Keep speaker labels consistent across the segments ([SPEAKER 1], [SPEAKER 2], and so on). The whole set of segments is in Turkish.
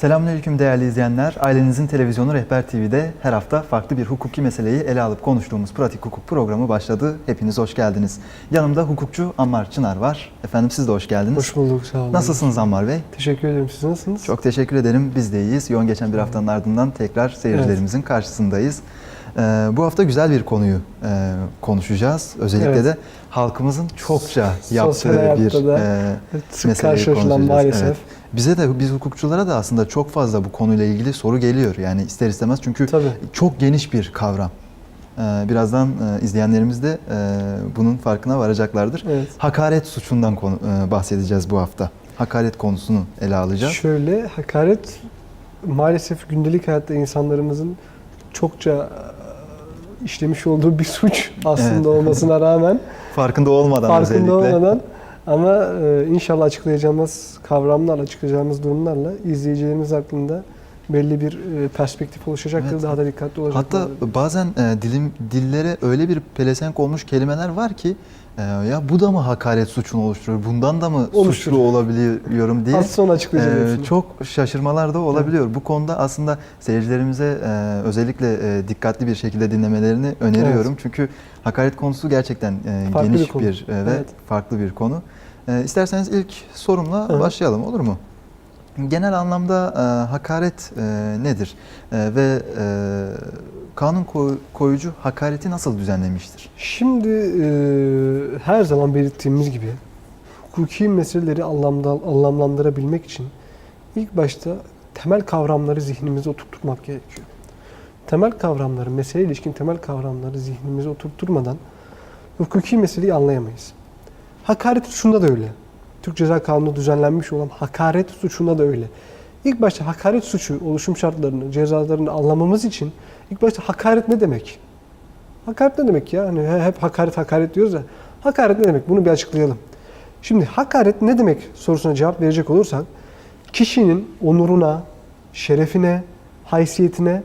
[SPEAKER 1] Selamünaleyküm değerli izleyenler. Ailenizin televizyonu Rehber TV'de her hafta farklı bir hukuki meseleyi ele alıp konuştuğumuz Pratik Hukuk programı başladı. Hepiniz hoş geldiniz. Yanımda hukukçu Ammar Çınar var. Efendim siz de hoş geldiniz.
[SPEAKER 2] Hoş bulduk, sağ olun.
[SPEAKER 1] Nasılsınız Ammar Bey?
[SPEAKER 2] Teşekkür ederim. Siz nasılsınız?
[SPEAKER 1] Çok teşekkür ederim. Biz de iyiyiz. Yoğun geçen bir haftanın ardından tekrar seyircilerimizin karşısındayız. Ee, bu hafta güzel bir konuyu e, konuşacağız. Özellikle
[SPEAKER 2] Evet.
[SPEAKER 1] de halkımızın çokça
[SPEAKER 2] Sosyal
[SPEAKER 1] yaptığı
[SPEAKER 2] hayatta
[SPEAKER 1] bir e, meseleyi konuşacağız.
[SPEAKER 2] maalesef.
[SPEAKER 1] Evet. Bize de biz hukukçulara da aslında çok fazla bu konuyla ilgili soru geliyor. Yani ister istemez çünkü
[SPEAKER 2] Tabii.
[SPEAKER 1] çok geniş bir kavram. Ee, birazdan e, izleyenlerimiz de e, bunun farkına varacaklardır.
[SPEAKER 2] Evet.
[SPEAKER 1] Hakaret suçundan e, bahsedeceğiz bu hafta. Hakaret konusunu ele alacağız.
[SPEAKER 2] Şöyle, hakaret maalesef gündelik hayatta insanlarımızın çokça işlemiş olduğu bir suç aslında
[SPEAKER 1] Evet.
[SPEAKER 2] olmasına rağmen
[SPEAKER 1] Farkında olmadan
[SPEAKER 2] farkında
[SPEAKER 1] özellikle.
[SPEAKER 2] olmadan ama e, inşallah açıklayacağımız kavramlarla, açıklayacağımız durumlarla izleyicilerimiz aklında belli bir e, perspektif oluşacaktır.
[SPEAKER 1] Evet.
[SPEAKER 2] Daha da dikkatli olacaklar.
[SPEAKER 1] Hatta bazen e, dilim dillere öyle bir pelesenk olmuş kelimeler var ki e, ya bu da mı hakaret suçunu oluşturuyor? Bundan da mı
[SPEAKER 2] Oluşturuyor.
[SPEAKER 1] suçlu olabiliyorum diye
[SPEAKER 2] Az sonra açıklayacağım
[SPEAKER 1] e, çok şaşırmalar da olabiliyor. Bu konuda aslında seyircilerimize e, özellikle e, dikkatli bir şekilde dinlemelerini öneriyorum. Çünkü hakaret konusu gerçekten e,
[SPEAKER 2] Farklı
[SPEAKER 1] geniş
[SPEAKER 2] bir konu.
[SPEAKER 1] bir, e, ve
[SPEAKER 2] Evet.
[SPEAKER 1] farklı bir konu. E, isterseniz ilk sorumla
[SPEAKER 2] hı.
[SPEAKER 1] başlayalım olur mu? Genel anlamda e, hakaret e, nedir E, ve e, kanun koy- koyucu hakareti nasıl düzenlemiştir?
[SPEAKER 2] Şimdi e, her zaman belirttiğimiz gibi hukuki meseleleri anlamda, anlamlandırabilmek için ilk başta temel kavramları zihnimize oturtmak gerekiyor. Temel kavramları, mesele ilişkin temel kavramları zihnimize oturtturmadan hukuki meseleyi anlayamayız. Hakaret suçunda da öyle. Türk Ceza Kanunu'nda düzenlenmiş olan hakaret suçunda da öyle. İlk başta hakaret suçu oluşum şartlarını, cezalarını anlamamız için ilk başta hakaret ne demek? Hakaret ne demek ya? Hani hep hakaret hakaret diyoruz ya. Hakaret ne demek? Bunu bir açıklayalım. Şimdi hakaret ne demek sorusuna cevap verecek olursak kişinin onuruna, şerefine, haysiyetine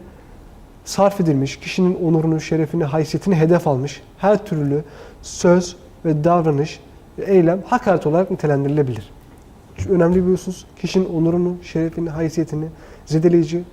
[SPEAKER 2] sarf edilmiş, kişinin onurunu, şerefini, haysiyetini hedef almış her türlü söz ve davranış, eylem hakaret olarak nitelendirilebilir. Şu Önemli biliyorsunuz kişinin onurunu, şerefini, haysiyetini zedeleyici,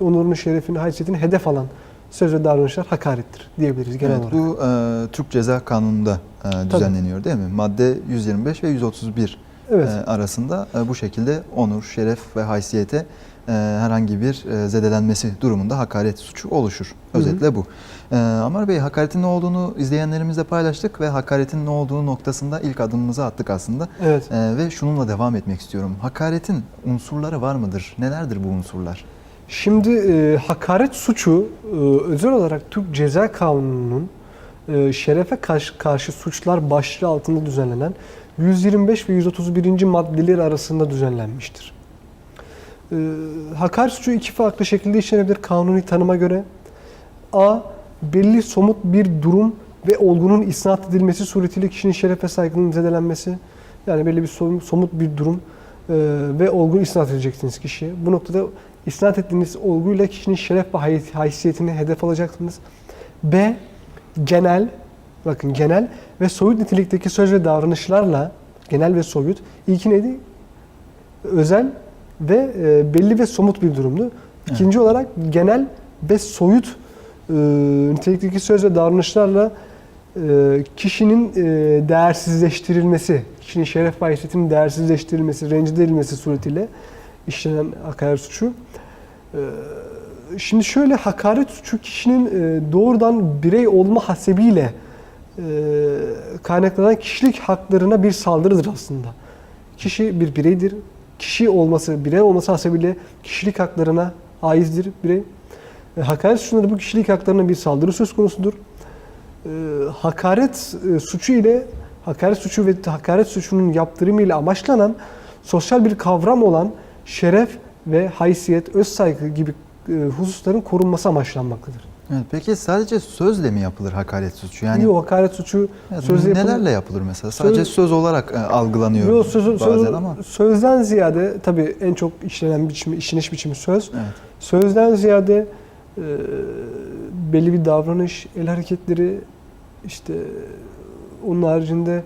[SPEAKER 2] onurunu, şerefini, haysiyetini hedef alan söz ve davranışlar hakarettir diyebiliriz genel
[SPEAKER 1] Evet,
[SPEAKER 2] olarak.
[SPEAKER 1] bu e, Türk Ceza Kanunu'nda e, düzenleniyor değil mi? Madde 125 ve 131
[SPEAKER 2] Evet.
[SPEAKER 1] e, arasında e, bu şekilde onur, şeref ve haysiyete herhangi bir e, zedelenmesi durumunda hakaret suçu oluşur.
[SPEAKER 2] Hı hı.
[SPEAKER 1] Özetle bu. E, Amar Bey hakaretin ne olduğunu izleyenlerimizle paylaştık ve hakaretin ne olduğu noktasında ilk adımımızı attık aslında.
[SPEAKER 2] Evet.
[SPEAKER 1] E, ve şununla devam etmek istiyorum. Hakaretin unsurları var mıdır? Nelerdir bu unsurlar?
[SPEAKER 2] Şimdi e, hakaret suçu e, özel olarak Türk Ceza Kanunu'nun e, şerefe karşı, karşı suçlar başlığı altında düzenlenen 125 ve 131. maddeleri arasında düzenlenmiştir. E, hakaret suçu iki farklı şekilde işlenebilir kanuni tanıma göre. A. Belli somut bir durum ve olgunun isnat edilmesi suretiyle kişinin şeref ve saygının zedelenmesi. Yani belli bir som- somut bir durum e, ve olgu isnat edeceksiniz kişiye. Bu noktada isnat ettiğiniz olguyla kişinin şeref ve hay- haysiyetini hedef alacaksınız. B. Genel, bakın genel ve soyut nitelikteki söz ve davranışlarla, genel ve soyut, ilki neydi? Özel ve e, belli ve somut bir durumdu. İkinci olarak genel ve soyut e, nitelikteki söz ve davranışlarla e, kişinin e, değersizleştirilmesi, kişinin şeref ve haysiyetinin değersizleştirilmesi, rencide edilmesi suretiyle işlenen hakaret suçu. E, Şimdi şöyle hakaret suçu kişinin e, doğrudan birey olma hasebiyle e, kaynaklanan kişilik haklarına bir saldırıdır aslında. Kişi bir bireydir. Kişi olması, birey olması hasebiyle kişilik haklarına aizdir birey. E, hakaret da bu kişilik haklarına bir saldırı söz konusudur. E, hakaret e, suçu ile hakaret suçu ve hakaret suçunun yaptırımı ile amaçlanan sosyal bir kavram olan şeref ve haysiyet, öz saygı gibi e, hususların korunması amaçlanmaktadır.
[SPEAKER 1] Evet, peki sadece sözle mi yapılır hakaret suçu? Yani
[SPEAKER 2] Yani hakaret suçu
[SPEAKER 1] Evet,
[SPEAKER 2] sözle yapılır.
[SPEAKER 1] nelerle yapılır mesela? Sadece
[SPEAKER 2] Söz-
[SPEAKER 1] söz olarak e, algılanıyor
[SPEAKER 2] Yok, söz- söz-
[SPEAKER 1] bazen ama.
[SPEAKER 2] Sözden ziyade tabii en çok işlenen biçimi, işleniş biçimi söz.
[SPEAKER 1] Evet.
[SPEAKER 2] Sözden ziyade e, belli bir davranış, el hareketleri, işte onun haricinde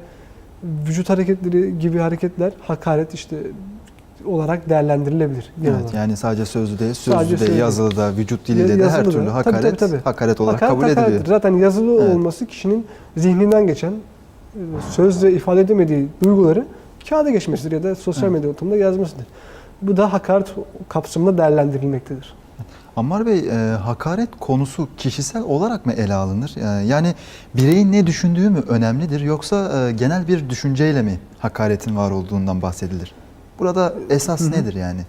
[SPEAKER 2] vücut hareketleri gibi hareketler, hakaret işte olarak değerlendirilebilir.
[SPEAKER 1] Evet,
[SPEAKER 2] olarak.
[SPEAKER 1] yani sadece sözlü değil, sözlü
[SPEAKER 2] Sadece
[SPEAKER 1] de,
[SPEAKER 2] sözlü.
[SPEAKER 1] yazılı da, vücut diliyle de her türlü
[SPEAKER 2] Tabii,
[SPEAKER 1] hakaret
[SPEAKER 2] tabii, tabii.
[SPEAKER 1] hakaret olarak
[SPEAKER 2] Hakaret
[SPEAKER 1] kabul
[SPEAKER 2] hakarettir.
[SPEAKER 1] ediliyor.
[SPEAKER 2] Zaten yazılı
[SPEAKER 1] Evet.
[SPEAKER 2] olması kişinin zihninden geçen, e, sözle ifade edemediği duyguları kağıda geçmesidir ya da sosyal
[SPEAKER 1] Evet.
[SPEAKER 2] medya ortamında yazmasıdır. Bu da hakaret kapsamında değerlendirilmektedir.
[SPEAKER 1] Ammar Bey, e, hakaret konusu kişisel olarak mı ele alınır? E, yani bireyin ne düşündüğü mü önemlidir yoksa e, genel bir düşünceyle mi hakaretin var olduğundan bahsedilir? Burada esas nedir yani?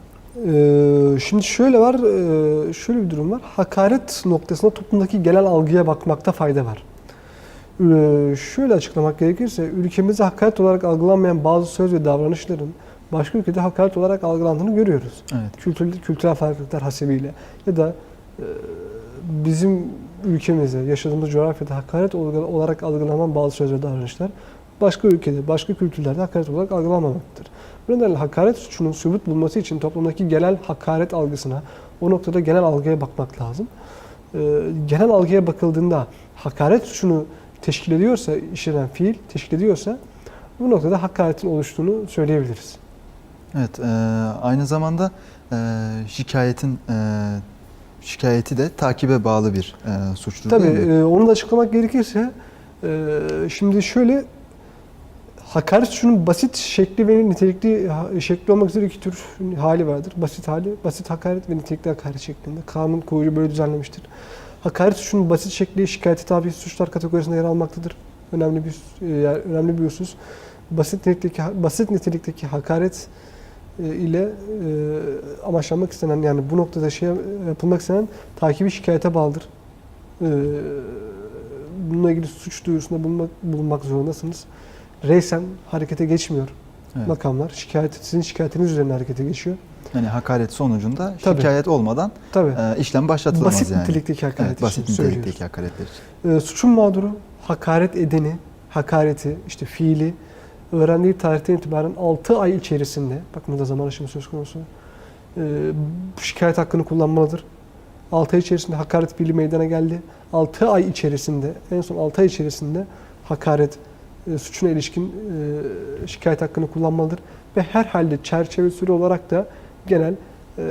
[SPEAKER 2] Ee, şimdi şöyle var, e, şöyle bir durum var. Hakaret noktasında toplumdaki genel algıya bakmakta fayda var. Ee, şöyle açıklamak gerekirse, ülkemizde hakaret olarak algılanmayan bazı söz ve davranışların başka ülkede hakaret olarak algılandığını görüyoruz.
[SPEAKER 1] Evet.
[SPEAKER 2] Kültürel, kültürel farklılıklar hasebiyle ya da e, bizim ülkemizde, yaşadığımız coğrafyada hakaret olarak algılanan bazı söz ve davranışlar başka ülkede, başka kültürlerde hakaret olarak algılanmamaktadır. Bu nedenle hakaret suçunun sübut bulması için toplumdaki genel hakaret algısına, o noktada genel algıya bakmak lazım. Ee, genel algıya bakıldığında hakaret suçunu teşkil ediyorsa, işlenen fiil teşkil ediyorsa bu noktada hakaretin oluştuğunu söyleyebiliriz.
[SPEAKER 1] Evet, e, aynı zamanda e, şikayetin e, şikayeti de takibe bağlı bir e, suçtur
[SPEAKER 2] Tabii e, onu da açıklamak gerekirse e, şimdi şöyle hakaret suçunun basit şekli ve nitelikli şekli olmak üzere iki tür hali vardır. Basit hali, basit hakaret ve nitelikli hakaret şeklinde. Kanun koyucu böyle düzenlemiştir. Hakaret suçunun basit şekli şikayete tabi suçlar kategorisinde yer almaktadır. Önemli bir e, önemli bir husus. Basit nitelikteki basit nitelikteki hakaret e, ile e, amaçlanmak istenen yani bu noktada şey yapılmak istenen takibi şikayete bağlıdır. Bununla ilgili suç duyurusunda bulunmak, bulunmak zorundasınız. Reysen harekete geçmiyor
[SPEAKER 1] Evet.
[SPEAKER 2] makamlar. Şikayet, sizin şikayetiniz üzerine harekete geçiyor.
[SPEAKER 1] Yani hakaret sonucunda
[SPEAKER 2] Tabii.
[SPEAKER 1] şikayet olmadan
[SPEAKER 2] Tabii.
[SPEAKER 1] e, işlem başlatılamaz
[SPEAKER 2] basit
[SPEAKER 1] yani.
[SPEAKER 2] nitelikteki hakaret
[SPEAKER 1] Evet, basit nitelikteki hakaretler için.
[SPEAKER 2] E, suçun mağduru hakaret edeni, hakareti, işte fiili öğrendiği tarihten itibaren 6 ay içerisinde, bak burada zaman aşımı söz konusu, e, şikayet hakkını kullanmalıdır. 6 ay içerisinde hakaret fiili meydana geldi. 6 ay içerisinde, en son 6 ay içerisinde hakaret e, suçuna ilişkin e, şikayet hakkını kullanmalıdır. Ve herhalde çerçeve süre olarak da genel e,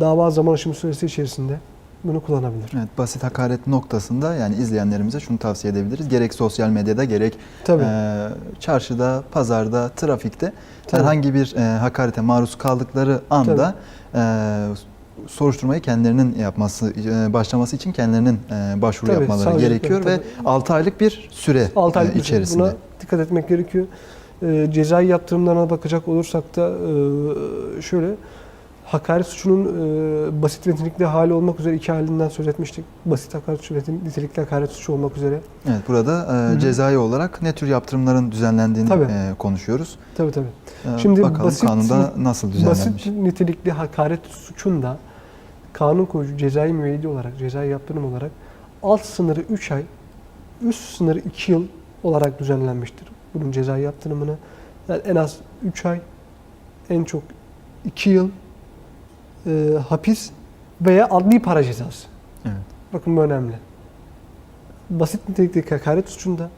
[SPEAKER 2] dava zaman aşımı süresi içerisinde bunu kullanabilir.
[SPEAKER 1] Evet, basit hakaret noktasında yani izleyenlerimize şunu tavsiye edebiliriz. Gerek sosyal medyada gerek
[SPEAKER 2] Tabii.
[SPEAKER 1] e, çarşıda, pazarda, trafikte
[SPEAKER 2] Tabii.
[SPEAKER 1] herhangi bir e, hakarete maruz kaldıkları anda e, soruşturmayı kendilerinin yapması, e, başlaması için kendilerinin e, başvuru
[SPEAKER 2] Tabii,
[SPEAKER 1] yapmaları gerekiyor ve
[SPEAKER 2] tabii.
[SPEAKER 1] 6 aylık bir süre
[SPEAKER 2] 6
[SPEAKER 1] e,
[SPEAKER 2] aylık süre.
[SPEAKER 1] içerisinde.
[SPEAKER 2] Buna dikkat etmek gerekiyor. Cezai yaptırımlarına bakacak olursak da e, şöyle hakaret suçunun e, basit ve nitelikli hali olmak üzere iki halinden söz etmiştik. Basit hakaret suçu ve nitelikli hakaret suçu olmak üzere.
[SPEAKER 1] Evet, burada e,
[SPEAKER 2] hı.
[SPEAKER 1] cezai olarak ne tür yaptırımların düzenlendiğini
[SPEAKER 2] Tabii.
[SPEAKER 1] e, konuşuyoruz.
[SPEAKER 2] Tabii tabii.
[SPEAKER 1] E,
[SPEAKER 2] Şimdi
[SPEAKER 1] bakalım
[SPEAKER 2] basit-
[SPEAKER 1] kanunda nasıl düzenlenmiş.
[SPEAKER 2] Basit nitelikli hakaret suçunda kanun koyucu cezai müeyyide olarak, cezai yaptırım olarak alt sınırı 3 ay, üst sınırı 2 yıl olarak düzenlenmiştir. Bunun cezai yaptırımını yani en az 3 ay, en çok 2 yıl e, hapis veya adli para cezası.
[SPEAKER 1] Evet.
[SPEAKER 2] Bakın bu önemli. Basit nitelikteki hakaret suçunda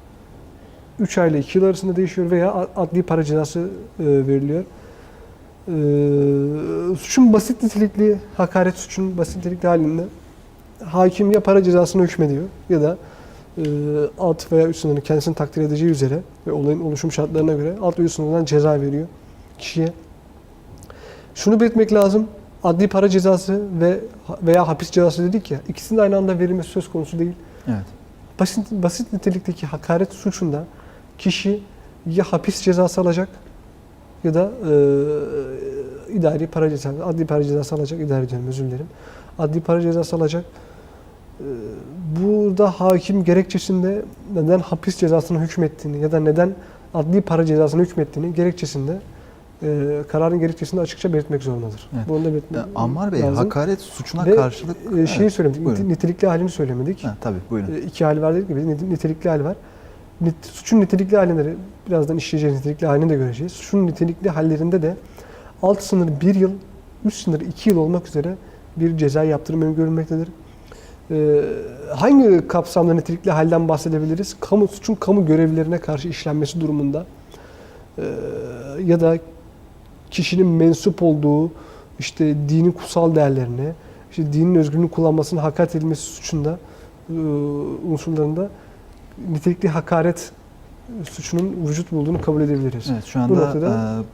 [SPEAKER 2] 3 ay ile 2 yıl arasında değişiyor veya adli para cezası e, veriliyor. E, suçun basit nitelikli, hakaret suçun basit nitelikli halinde hakim ya para cezasına hükmediyor ya da e, alt veya üst sınırını kendisinin takdir edeceği üzere ve olayın oluşum şartlarına göre alt ve üst sınırından ceza veriyor kişiye. Şunu belirtmek lazım. Adli para cezası ve veya hapis cezası dedik ya ikisinin de aynı anda verilmesi söz konusu değil.
[SPEAKER 1] Evet.
[SPEAKER 2] Basit, basit nitelikteki hakaret suçunda kişi ya hapis cezası alacak ya da e, idari para cezası, adli para cezası alacak, idari diyorum özür dilerim. Adli para cezası alacak. E, burada hakim gerekçesinde neden hapis cezasına hükmettiğini ya da neden adli para cezasına hükmettiğini gerekçesinde e, kararın gerekçesinde açıkça belirtmek zorundadır.
[SPEAKER 1] Evet.
[SPEAKER 2] Bunu da
[SPEAKER 1] E,
[SPEAKER 2] belirtmek
[SPEAKER 1] Ammar Bey,
[SPEAKER 2] lazım.
[SPEAKER 1] hakaret suçuna
[SPEAKER 2] Ve,
[SPEAKER 1] karşılık...
[SPEAKER 2] E, şeyi
[SPEAKER 1] Evet,
[SPEAKER 2] söylemedik,
[SPEAKER 1] buyurun.
[SPEAKER 2] nite- nitelikli halini söylemedik.
[SPEAKER 1] Ha, tabii, buyurun.
[SPEAKER 2] E, iki hali var dedik gibi nite- nitelikli hali var. Suçun nitelikli halleri birazdan işleyeceğiz nitelikli halini de göreceğiz. Suçun nitelikli hallerinde de alt sınır bir yıl, üst sınır iki yıl olmak üzere bir ceza yaptırım öngörülmektedir. E, hangi kapsamda nitelikli halden bahsedebiliriz? Kamu suçun kamu görevlilerine karşı işlenmesi durumunda e, ya da kişinin mensup olduğu işte dini kutsal değerlerine, işte dinin özgürlüğünü kullanmasının hakaret edilmesi suçunda e, unsurlarında nitelikli hakaret suçunun vücut bulduğunu kabul edebiliriz.
[SPEAKER 1] Evet şu
[SPEAKER 2] Bu
[SPEAKER 1] anda
[SPEAKER 2] noktada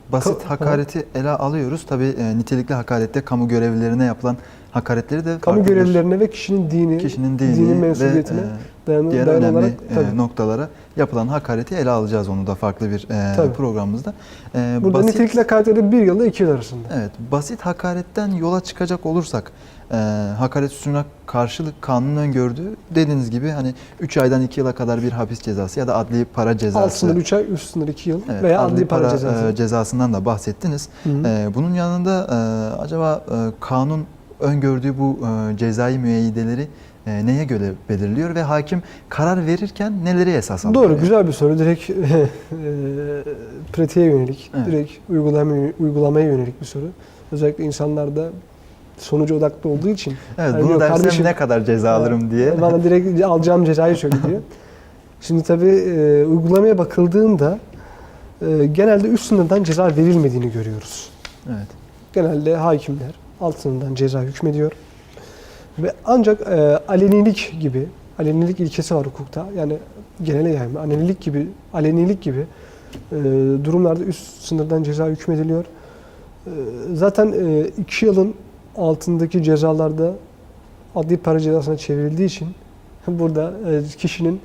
[SPEAKER 1] e, basit
[SPEAKER 2] ka-
[SPEAKER 1] hakareti ele alıyoruz. Tabii e, nitelikli hakarette kamu görevlilerine yapılan hakaretleri de
[SPEAKER 2] Kamu görevlilerine ve kişinin dini,
[SPEAKER 1] kişinin dini
[SPEAKER 2] dinin
[SPEAKER 1] ve
[SPEAKER 2] mensubiyetine
[SPEAKER 1] e,
[SPEAKER 2] dayanı,
[SPEAKER 1] diğer
[SPEAKER 2] dayalı
[SPEAKER 1] önemli
[SPEAKER 2] olarak
[SPEAKER 1] e, noktalara yapılan hakareti ele alacağız onu da farklı bir e,
[SPEAKER 2] Tabii.
[SPEAKER 1] programımızda. E,
[SPEAKER 2] Burada
[SPEAKER 1] basit,
[SPEAKER 2] nitelikli hakaretleri bir yılda iki yıl arasında.
[SPEAKER 1] Evet, basit hakaretten yola çıkacak olursak e, hakaret suçuna karşılık kanunun öngördüğü dediğiniz gibi hani 3 aydan 2 yıla kadar bir hapis cezası ya da adli para cezası.
[SPEAKER 2] Alt sınır 3 ay, üst sınır 2 yıl
[SPEAKER 1] Evet,
[SPEAKER 2] veya adli para, cezası.
[SPEAKER 1] e, cezasından da bahsettiniz.
[SPEAKER 2] Hı hı.
[SPEAKER 1] E, bunun yanında e, acaba e, kanun öngördüğü bu e, cezai müeyyideleri e, neye göre belirliyor ve hakim karar verirken neleri esas alıyor?
[SPEAKER 2] Doğru, güzel bir soru. Direkt e, pratiğe yönelik,
[SPEAKER 1] Evet.
[SPEAKER 2] direkt uygulamaya, uygulamaya yönelik bir soru. Özellikle insanlarda sonuca odaklı olduğu için.
[SPEAKER 1] Evet,
[SPEAKER 2] Yani
[SPEAKER 1] bunu dersem
[SPEAKER 2] kardeşim,
[SPEAKER 1] ne kadar ceza alırım diye.
[SPEAKER 2] Bana direkt alacağım cezayı söyle diyor. Şimdi tabii e, uygulamaya bakıldığında e, genelde üst sınırdan ceza verilmediğini görüyoruz.
[SPEAKER 1] Evet.
[SPEAKER 2] Genelde hakimler alt sınırdan ceza hükmediyor. Ve ancak e, alenilik gibi, alenilik ilkesi var hukukta. Yani genele yayma, alenilik gibi, alenilik gibi e, durumlarda üst sınırdan ceza hükmediliyor. E, zaten e, iki yılın altındaki cezalarda adli para cezasına çevrildiği için burada e, kişinin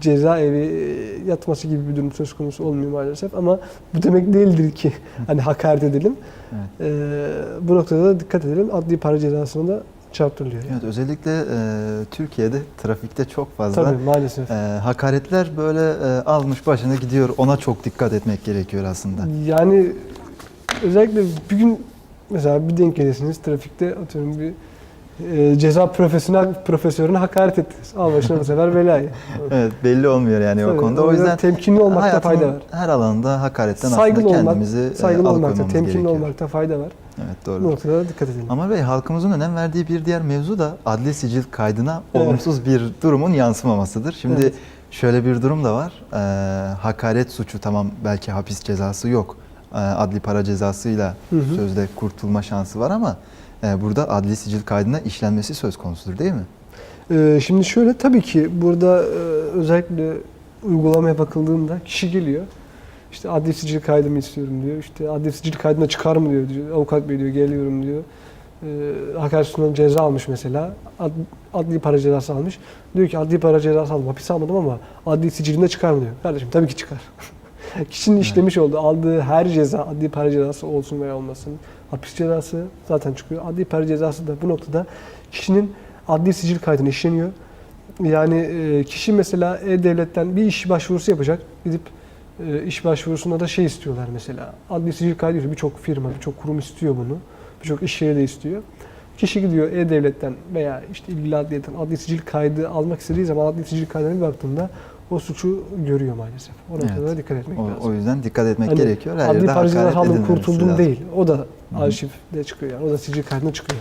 [SPEAKER 2] cezaevi e, yatması gibi bir durum söz konusu olmuyor maalesef ama bu demek değildir ki hani hakaret edelim.
[SPEAKER 1] Evet.
[SPEAKER 2] Ee, bu noktada da dikkat edelim. Adli para cezasına da çarptırılıyor.
[SPEAKER 1] Evet, özellikle e, Türkiye'de trafikte çok fazla
[SPEAKER 2] Tabii maalesef.
[SPEAKER 1] e, hakaretler böyle e, almış başına gidiyor. Ona çok dikkat etmek gerekiyor aslında.
[SPEAKER 2] Yani özellikle bir gün mesela bir denk gelirsiniz trafikte atıyorum bir e, ceza profesyonel profesörüne hakaret ettiniz. Al başına bu sefer belayı.
[SPEAKER 1] Evet belli olmuyor yani o
[SPEAKER 2] Tabii,
[SPEAKER 1] konuda. O yüzden
[SPEAKER 2] temkinli olmakta fayda var.
[SPEAKER 1] her alanda hakaretten
[SPEAKER 2] Saygılı
[SPEAKER 1] aslında
[SPEAKER 2] olmak,
[SPEAKER 1] kendimizi e,
[SPEAKER 2] saygılı olmakta, temkinli
[SPEAKER 1] gerekiyor.
[SPEAKER 2] olmakta fayda var.
[SPEAKER 1] Evet
[SPEAKER 2] Bu
[SPEAKER 1] doğru.
[SPEAKER 2] noktada da dikkat edelim.
[SPEAKER 1] Ama Bey halkımızın önem verdiği bir diğer mevzu da adli sicil kaydına
[SPEAKER 2] Evet.
[SPEAKER 1] olumsuz bir durumun yansımamasıdır. Şimdi
[SPEAKER 2] Evet.
[SPEAKER 1] şöyle bir durum da var. Ee, hakaret suçu tamam belki hapis cezası yok. Ee, adli para cezasıyla
[SPEAKER 2] Hı hı.
[SPEAKER 1] sözde kurtulma şansı var ama e, burada adli sicil kaydına işlenmesi söz konusudur değil mi?
[SPEAKER 2] Ee, şimdi şöyle tabii ki burada e, özellikle uygulamaya bakıldığında kişi geliyor. İşte adli sicil kaydımı istiyorum diyor. İşte adli sicil kaydına çıkar mı diyor. diyor. Avukat bey diyor geliyorum diyor. Ee, hakaret suçundan ceza almış mesela. Ad, adli para cezası almış. Diyor ki adli para cezası aldım. Hapis almadım ama adli sicilimde çıkar mı diyor. Kardeşim tabii ki çıkar. Kişinin
[SPEAKER 1] Evet.
[SPEAKER 2] işlemiş olduğu, aldığı her ceza adli para cezası olsun veya olmasın. Hapis cezası zaten çıkıyor. Adli para cezası da bu noktada kişinin adli sicil kaydına işleniyor. Yani e, kişi mesela E-Devlet'ten bir iş başvurusu yapacak. Gidip e, iş başvurusunda da şey istiyorlar mesela. Adli sicil kaydı. Birçok firma, birçok kurum istiyor bunu. Birçok iş yeri de istiyor. Kişi gidiyor E-Devlet'ten veya işte ilgili adliyetten adli sicil kaydı almak istediği zaman adli sicil kaydına bir baktığında o suçu görüyor maalesef. O noktada
[SPEAKER 1] Evet.
[SPEAKER 2] dikkat etmek
[SPEAKER 1] O,
[SPEAKER 2] lazım.
[SPEAKER 1] o yüzden dikkat etmek
[SPEAKER 2] Hani
[SPEAKER 1] gerekiyor. Her
[SPEAKER 2] adli
[SPEAKER 1] yerde
[SPEAKER 2] para cezası
[SPEAKER 1] hakaret
[SPEAKER 2] aldım
[SPEAKER 1] edilmemesi
[SPEAKER 2] kurtuldum
[SPEAKER 1] lazım.
[SPEAKER 2] değil. O da arşivde çıkıyor yani. O da sicil kaydına çıkıyor.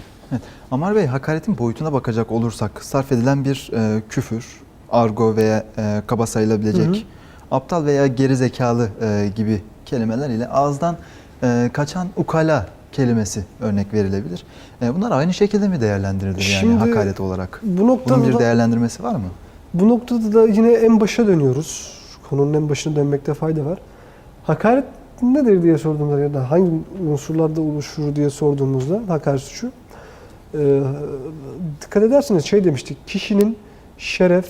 [SPEAKER 1] Amar Bey hakaretin boyutuna bakacak olursak sarf edilen bir e, küfür, argo veya e, kaba sayılabilecek
[SPEAKER 2] Hı hı.
[SPEAKER 1] Aptal veya geri zekalı e, gibi kelimeler ile ağızdan e, kaçan ukala kelimesi örnek verilebilir. E, bunlar aynı şekilde mi değerlendirilir
[SPEAKER 2] Şimdi
[SPEAKER 1] yani hakaret olarak?
[SPEAKER 2] Bu noktada
[SPEAKER 1] Bunun bir değerlendirmesi var mı?
[SPEAKER 2] Bu noktada da yine en başa dönüyoruz. Konunun en başına dönmekte fayda var. Hakaret nedir diye sorduğumuzda ya da hangi unsurlarda oluşur diye sorduğumuzda hakaret suçu e, dikkat ederseniz şey demiştik. Kişinin şeref,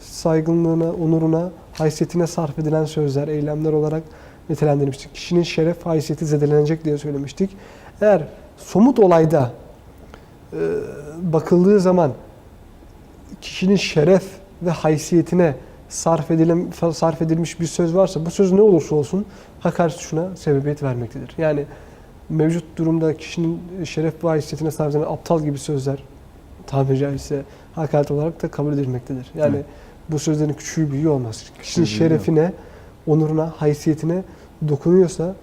[SPEAKER 2] saygınlığına, onuruna, haysiyetine sarf edilen sözler, eylemler olarak nitelendirmiştik. Kişinin şeref, haysiyeti zedelenecek diye söylemiştik. Eğer somut olayda e, bakıldığı zaman kişinin şeref ve haysiyetine sarf edilen sarf edilmiş bir söz varsa bu söz ne olursa olsun hakaret suçuna sebebiyet vermektedir. Yani mevcut durumda kişinin şeref ve haysiyetine sarf edilen aptal gibi sözler tabiri caizse hakaret olarak da kabul edilmektedir. Yani
[SPEAKER 1] Evet.
[SPEAKER 2] Bu sözlerin küçüğü büyüğü olmaz. Kişinin
[SPEAKER 1] Küçüğü büyüğü yok.
[SPEAKER 2] şerefine, onuruna, haysiyetine dokunuyorsa,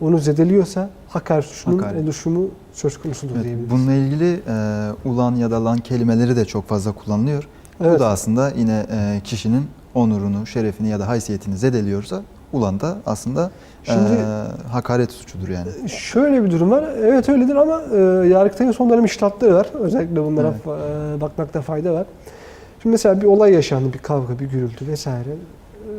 [SPEAKER 2] onu zedeliyorsa hakaret suçunun
[SPEAKER 1] Hakaret.
[SPEAKER 2] oluşumu söz konusudur
[SPEAKER 1] Evet,
[SPEAKER 2] diyebiliriz.
[SPEAKER 1] bununla ilgili e, ulan ya da lan kelimeleri de çok fazla kullanılıyor. Bu
[SPEAKER 2] Evet.
[SPEAKER 1] da aslında yine e, kişinin onurunu, şerefini ya da haysiyetini zedeliyorsa Ulan da aslında
[SPEAKER 2] Şimdi-
[SPEAKER 1] e, hakaret suçudur yani.
[SPEAKER 2] Şöyle bir durum var. Evet öyledir ama e, Yargıtay'ın son dönem iştahatları var. Özellikle bunlara
[SPEAKER 1] Evet.
[SPEAKER 2] fa- e, bakmakta fayda var. Şimdi mesela bir olay yaşandı, bir kavga, bir gürültü vesaire. E,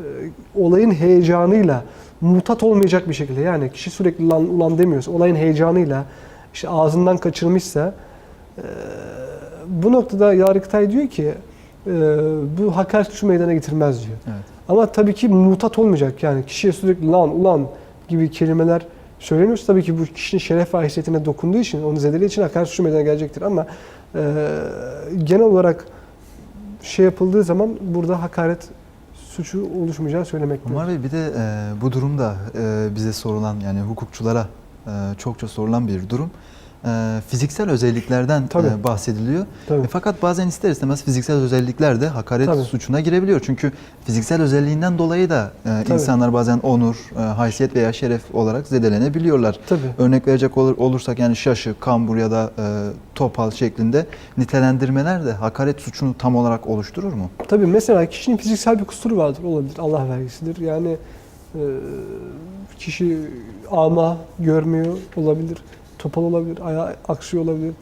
[SPEAKER 2] olayın heyecanıyla mutat olmayacak bir şekilde yani kişi sürekli lan ulan demiyorsa olayın heyecanıyla işte ağzından kaçırmışsa e, bu noktada Yargıtay diyor ki e, bu hakaret suçu meydana getirmez diyor.
[SPEAKER 1] Evet.
[SPEAKER 2] Ama tabii ki mutat olmayacak yani kişiye sürekli lan ulan gibi kelimeler söyleniyorsa tabii ki bu kişinin şeref ve haysiyetine dokunduğu için onu zedelediği için hakaret suçu meydana gelecektir ama e, genel olarak şey yapıldığı zaman burada hakaret suçu oluşmayacağı söylemektedir.
[SPEAKER 1] Umar Bey bir de e, bu durumda e, bize sorulan yani hukukçulara e, çokça sorulan bir durum. E, fiziksel özelliklerden
[SPEAKER 2] Tabii.
[SPEAKER 1] e, bahsediliyor.
[SPEAKER 2] Tabii.
[SPEAKER 1] E, fakat bazen ister istemez fiziksel özellikler de hakaret
[SPEAKER 2] Tabii.
[SPEAKER 1] suçuna girebiliyor. Çünkü fiziksel özelliğinden dolayı da e,
[SPEAKER 2] Tabii.
[SPEAKER 1] insanlar bazen onur, e, haysiyet veya şeref olarak zedelenebiliyorlar.
[SPEAKER 2] Tabii.
[SPEAKER 1] Örnek verecek olur, olursak yani şaşı, kambur ya da e, topal şeklinde nitelendirmeler de hakaret suçunu tam olarak oluşturur mu?
[SPEAKER 2] Tabii mesela kişinin fiziksel bir kusuru vardır olabilir. Allah vergisidir. Yani e, kişi ama görmüyor olabilir. Topal olabilir, ayağı aksıyor olabilir.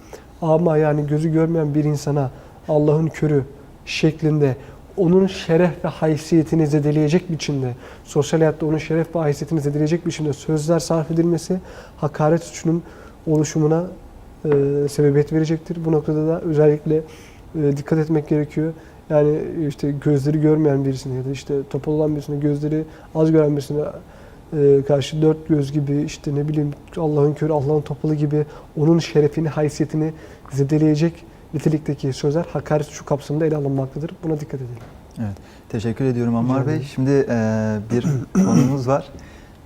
[SPEAKER 2] Ama yani gözü görmeyen bir insana Allah'ın körü şeklinde onun şeref ve haysiyetini zedeleyecek biçimde, sosyal hayatta onun şeref ve haysiyetini zedeleyecek biçimde sözler sarf edilmesi hakaret suçunun oluşumuna e, sebebiyet verecektir. Bu noktada da özellikle e, dikkat etmek gerekiyor. Yani işte gözleri görmeyen birisine ya da işte topal olan birisine, gözleri az gören birisine e, karşı dört göz gibi işte ne bileyim Allah'ın körü, Allah'ın topalı gibi onun şerefini, haysiyetini zedeleyecek nitelikteki sözler hakaret suçu kapsamında ele alınmaktadır. Buna dikkat edelim.
[SPEAKER 1] Evet. Teşekkür ediyorum Ammar Bey. Şimdi e, bir konumuz var.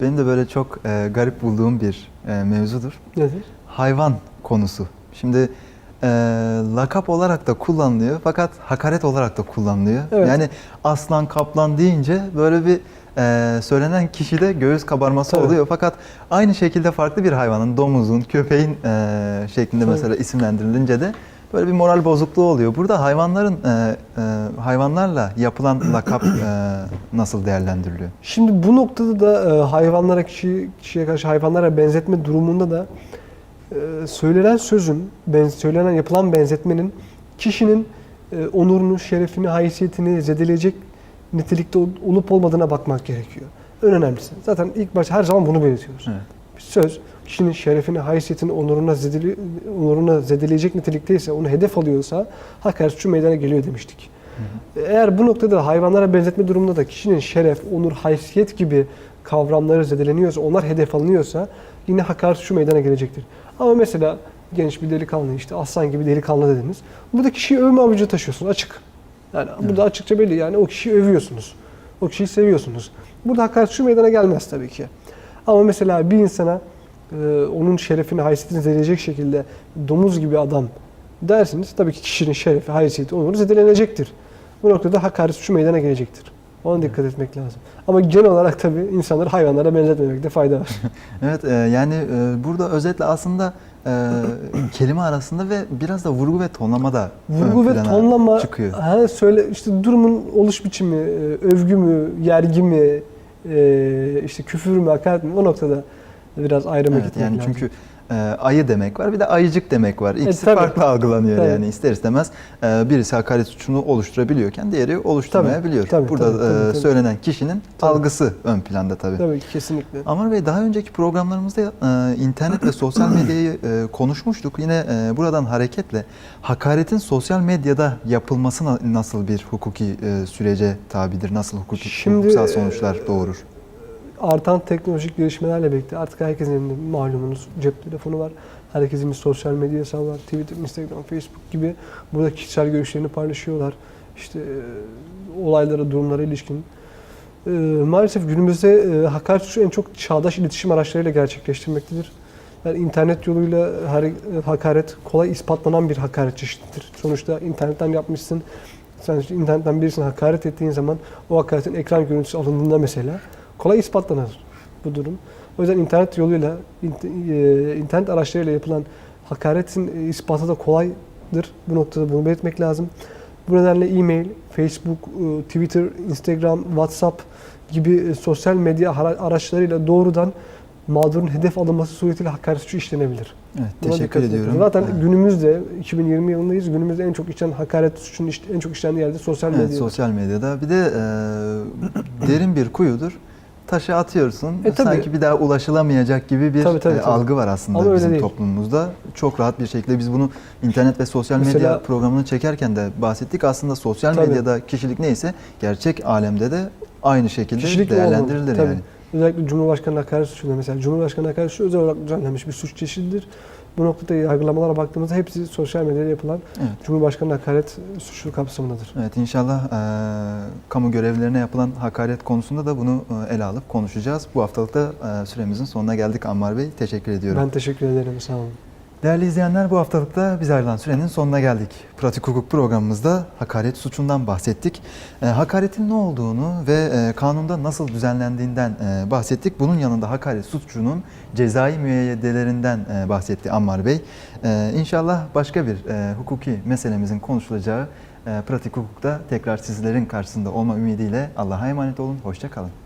[SPEAKER 1] Benim de böyle çok e, garip bulduğum bir e, mevzudur.
[SPEAKER 2] Nedir?
[SPEAKER 1] Hayvan konusu. Şimdi e, lakap olarak da kullanılıyor fakat hakaret olarak da kullanılıyor.
[SPEAKER 2] Evet.
[SPEAKER 1] Yani aslan kaplan deyince böyle bir e, söylenen kişide göğüs kabarması
[SPEAKER 2] Tabii.
[SPEAKER 1] oluyor. Fakat aynı şekilde farklı bir hayvanın, domuzun, köpeğin e, şeklinde
[SPEAKER 2] Tabii.
[SPEAKER 1] mesela isimlendirilince de böyle bir moral bozukluğu oluyor. Burada hayvanların e, e, hayvanlarla yapılan lakap e, nasıl değerlendiriliyor?
[SPEAKER 2] Şimdi bu noktada da e, hayvanlara, kişi, kişiye karşı hayvanlara benzetme durumunda da e, söylenen sözün, ben, söylenen yapılan benzetmenin kişinin e, onurunu, şerefini, haysiyetini zedeleyecek nitelikte ol- olup olmadığına bakmak gerekiyor. En önemlisi. Zaten ilk başta her zaman bunu belirtiyoruz.
[SPEAKER 1] Evet.
[SPEAKER 2] Söz kişinin şerefini, haysiyetini, onuruna, zedeli, onuruna zedeleyecek nitelikteyse, onu hedef alıyorsa hakaret suçu meydana geliyor demiştik. Eğer bu noktada hayvanlara benzetme durumunda da kişinin şeref, onur, haysiyet gibi kavramları zedeleniyorsa, onlar hedef alınıyorsa yine hakaret suçu meydana gelecektir. Ama mesela genç bir delikanlı işte aslan gibi delikanlı dediniz. Burada kişiyi övme amacı taşıyorsunuz açık. Yani burada açıkça belli yani o kişiyi övüyorsunuz. O kişiyi seviyorsunuz. Burada hakaret suçu meydana gelmez tabii ki. Ama mesela bir insana e, onun şerefini, haysiyetini zedeleyecek şekilde domuz gibi adam dersiniz. Tabii ki kişinin şerefi, haysiyeti, onuru zedelenecektir. Bu noktada hakaret suçu meydana gelecektir. Ona dikkat etmek lazım. Ama genel olarak tabii insanları hayvanlara benzetmemekte fayda var.
[SPEAKER 1] Evet e, yani e, burada özetle aslında e, kelime arasında ve biraz da vurgu ve tonlama da
[SPEAKER 2] Vurgu ve tonlama,
[SPEAKER 1] çıkıyor.
[SPEAKER 2] ha, söyle işte durumun oluş biçimi, e, övgü mü, yergi mi, e, işte küfür mü, hakaret mi o noktada biraz ayrıma
[SPEAKER 1] Evet, yani
[SPEAKER 2] lazım.
[SPEAKER 1] çünkü e, ayı demek var bir de ayıcık demek var. İkisi
[SPEAKER 2] tabii.
[SPEAKER 1] farklı algılanıyor
[SPEAKER 2] Tabii.
[SPEAKER 1] yani ister istemez e, birisi hakaret suçunu oluşturabiliyorken diğeri oluşturmayabiliyor.
[SPEAKER 2] Tabii,
[SPEAKER 1] Burada
[SPEAKER 2] tabii, tabii,
[SPEAKER 1] e,
[SPEAKER 2] tabii.
[SPEAKER 1] söylenen kişinin
[SPEAKER 2] Tabii.
[SPEAKER 1] algısı ön planda tabii.
[SPEAKER 2] Tabii kesinlikle.
[SPEAKER 1] Amar Bey daha önceki programlarımızda e, internet ve sosyal medyayı e, konuşmuştuk. Yine e, buradan hareketle hakaretin sosyal medyada yapılması na- nasıl bir hukuki e, sürece tabidir? Nasıl hukuki
[SPEAKER 2] Şimdi,
[SPEAKER 1] hukuksal
[SPEAKER 2] e,
[SPEAKER 1] sonuçlar doğurur?
[SPEAKER 2] Artan teknolojik gelişmelerle birlikte artık herkesin elinde malumunuz cep telefonu var. Herkesin bir sosyal medya hesabı var. Twitter, Instagram, Facebook gibi. Burada kişisel görüşlerini paylaşıyorlar. İşte e, olaylara, durumlara ilişkin. E, maalesef günümüzde e, hakaret suçu en çok çağdaş iletişim araçlarıyla gerçekleştirmektedir. Yani internet yoluyla hare- hakaret kolay ispatlanan bir hakaret çeşididir. Sonuçta internetten yapmışsın. Sen işte internetten birisine hakaret ettiğin zaman o hakaretin ekran görüntüsü alındığında mesela kolay ispatlanır bu durum. O yüzden internet yoluyla, e, internet araçlarıyla yapılan hakaretin e, ispatı da kolaydır. Bu noktada bunu belirtmek lazım. Bu nedenle e-mail, Facebook, e, Twitter, Instagram, WhatsApp gibi sosyal medya ara- araçlarıyla doğrudan mağdurun hedef alınması suretiyle hakaret suçu işlenebilir.
[SPEAKER 1] Evet,
[SPEAKER 2] Buna
[SPEAKER 1] teşekkür ediyorum.
[SPEAKER 2] Zaten
[SPEAKER 1] Evet.
[SPEAKER 2] günümüzde 2020 yılındayız. Günümüzde en çok işlenen hakaret suçunun en çok işlendiği yerde sosyal medya.
[SPEAKER 1] Evet, sosyal medyada. Bir de e, derin bir kuyudur. Taşı atıyorsun.
[SPEAKER 2] E, tabii.
[SPEAKER 1] sanki bir daha ulaşılamayacak gibi bir
[SPEAKER 2] Tabii, tabii,
[SPEAKER 1] e,
[SPEAKER 2] tabii.
[SPEAKER 1] algı var aslında
[SPEAKER 2] Ama
[SPEAKER 1] bizim toplumumuzda. Çok rahat bir şekilde biz bunu internet ve sosyal medya
[SPEAKER 2] Mesela-
[SPEAKER 1] programını çekerken de bahsettik. Aslında sosyal
[SPEAKER 2] Tabii.
[SPEAKER 1] medyada kişilik neyse gerçek alemde de aynı şekilde
[SPEAKER 2] Kişilik
[SPEAKER 1] değerlendirilir.
[SPEAKER 2] Tabii.
[SPEAKER 1] yani.
[SPEAKER 2] Özellikle Cumhurbaşkanı hakaret suçunda mesela Cumhurbaşkanı hakaret suçu özel olarak düzenlenmiş bir suç çeşididir. Bu noktada yargılamalara baktığımızda hepsi sosyal medyada yapılan
[SPEAKER 1] Evet.
[SPEAKER 2] Cumhurbaşkanı hakaret suçu kapsamındadır.
[SPEAKER 1] Evet inşallah e, kamu görevlilerine yapılan hakaret konusunda da bunu e, ele alıp konuşacağız. Bu haftalıkta e, süremizin sonuna geldik Ammar Bey. Teşekkür ediyorum.
[SPEAKER 2] Ben teşekkür ederim. Sağ olun.
[SPEAKER 1] Değerli izleyenler bu haftalıkta biz ayrılan sürenin sonuna geldik. Pratik hukuk programımızda hakaret suçundan bahsettik. E, hakaretin ne olduğunu ve e, kanunda nasıl düzenlendiğinden e, bahsettik. Bunun yanında hakaret suçunun cezai müeyyidelerinden e, bahsetti Ammar Bey. E, inşallah başka bir e, hukuki meselemizin konuşulacağı e, pratik hukukta tekrar sizlerin karşısında olma ümidiyle Allah'a emanet olun. Hoşça kalın.